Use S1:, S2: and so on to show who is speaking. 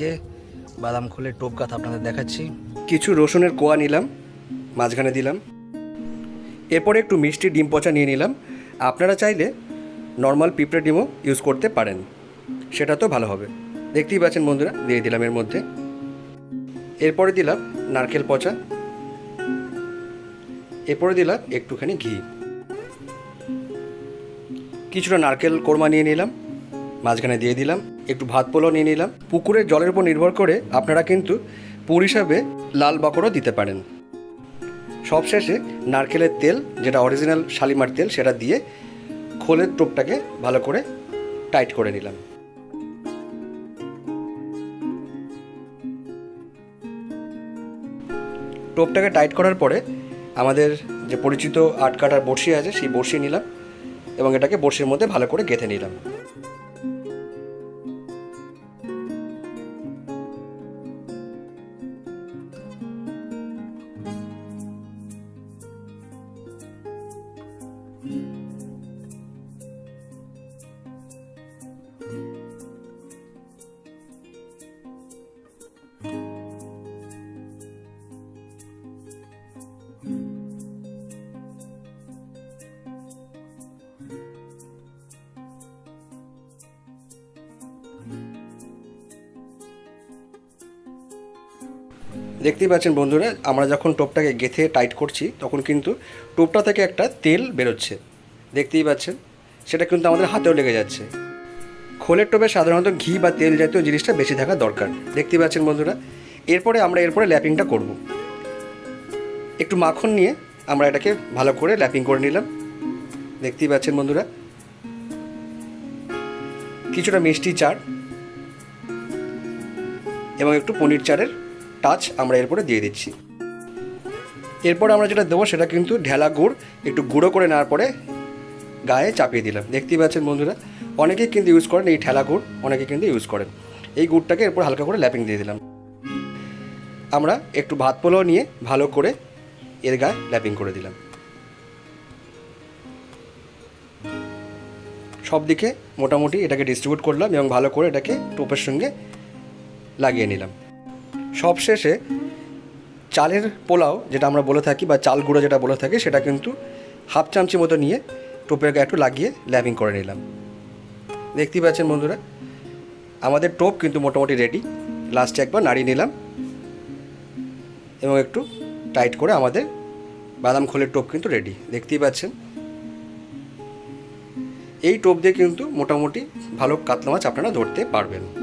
S1: আজকে বাদাম খোলের টোপ কাথা আপনাদের দেখাচ্ছি।
S2: কিছু রসুনের কোয়া নিলাম, মাঝখানে দিলাম। এরপরে একটু মিষ্টি ডিম পচা নিয়ে নিলাম। আপনারা চাইলে নর্মাল পিঁপড়ে ডিমও ইউজ করতে পারেন। সেটা তো ভালো হবে। দেখতেই পাচ্ছেন বন্ধুরা, দিয়ে দিলাম এর মধ্যে। এরপরে দিলাম নারকেল পচা। এরপরে দিলাম একটুখানি ঘি। কিছুটা নারকেল কোরমা নিয়ে নিলাম, মাঝখানে দিয়ে দিলাম। একটু ভাত পোলাও নিয়ে নিলাম। পুকুরের জলের উপর নির্ভর করে আপনারা কিন্তু পুর হিসাবে লাল বাকরও দিতে পারেন। সবশেষে নারকেলের তেল, যেটা অরিজিনাল শালিমার তেল, সেটা দিয়ে খোলের টোপটাকে ভালো করে টাইট করে নিলাম। টোপটাকে টাইট করার পরে আমাদের যে পরিচিত আট কাটার বড়শি আছে, সেই বড়শি নিলাম এবং এটাকে বড়শির মধ্যে ভালো করে গেঁথে নিলাম। you. দেখতেই পাচ্ছেন বন্ধুরা, আমরা যখন টোপটাকে গেথে টাইট করছি, তখন কিন্তু টোপটা থেকে একটা তেল বেরোচ্ছে। দেখতেই পাচ্ছেন, সেটা কিন্তু আমাদের হাতেও লেগে যাচ্ছে। খোলের টোপে সাধারণত ঘি বা তেল জাতীয় জিনিসটা বেশি থাকা দরকার। দেখতেই পাচ্ছেন বন্ধুরা, এরপরে আমরা এরপরে ল্যাপিংটা করব। একটু মাখন নিয়ে আমরা এটাকে ভালো করে ল্যাপিং করে নিলাম। দেখতেই পাচ্ছেন বন্ধুরা, কিছুটা মিষ্টি চার এবং একটু পনির চারের টাচ আমরা এরপরে দিয়ে দিচ্ছি। এরপর আমরা যেটা দেবো সেটা কিন্তু ঢেলা গুড়, একটু গুঁড়ো করে নেওয়ার পরে গায়ে চাপিয়ে দিলাম। দেখতেই পাচ্ছেন বন্ধুরা, অনেকেই কিন্তু ইউজ করেন এই ঠেলা গুড় অনেকে কিন্তু ইউজ করেন। এই গুড়টাকে এরপর হালকা করে ল্যাপিং দিয়ে দিলাম। আমরা একটু ভাত পোলাও নিয়ে ভালো করে এর গায়ে ল্যাপিং করে দিলাম। সব দিকে মোটামুটি এটাকে ডিস্ট্রিবিউট করলাম এবং ভালো করে এটাকে টোপের সঙ্গে লাগিয়ে নিলাম। সবশেষে চালের পোলাও, যেটা আমরা বলে থাকি, বা চাল গুঁড়ো যেটা বলে থাকি, সেটা কিন্তু হাফ চামচি মতো নিয়ে টোপের গায়ে একটু লাগিয়ে ল্যাপিং করে নিলাম। দেখতেই পাচ্ছেন বন্ধুরা, আমাদের টোপ কিন্তু মোটামুটি রেডি লাস্টে একবার নাড়িয়ে নিলাম এবং একটু টাইট করে আমাদের বাদাম খোলের টোপ কিন্তু রেডি দেখতেই পাচ্ছেন? এই টোপ দিয়ে কিন্তু মোটামুটি ভালো কাতলা মাছ আপনারা ধরতে পারবেন।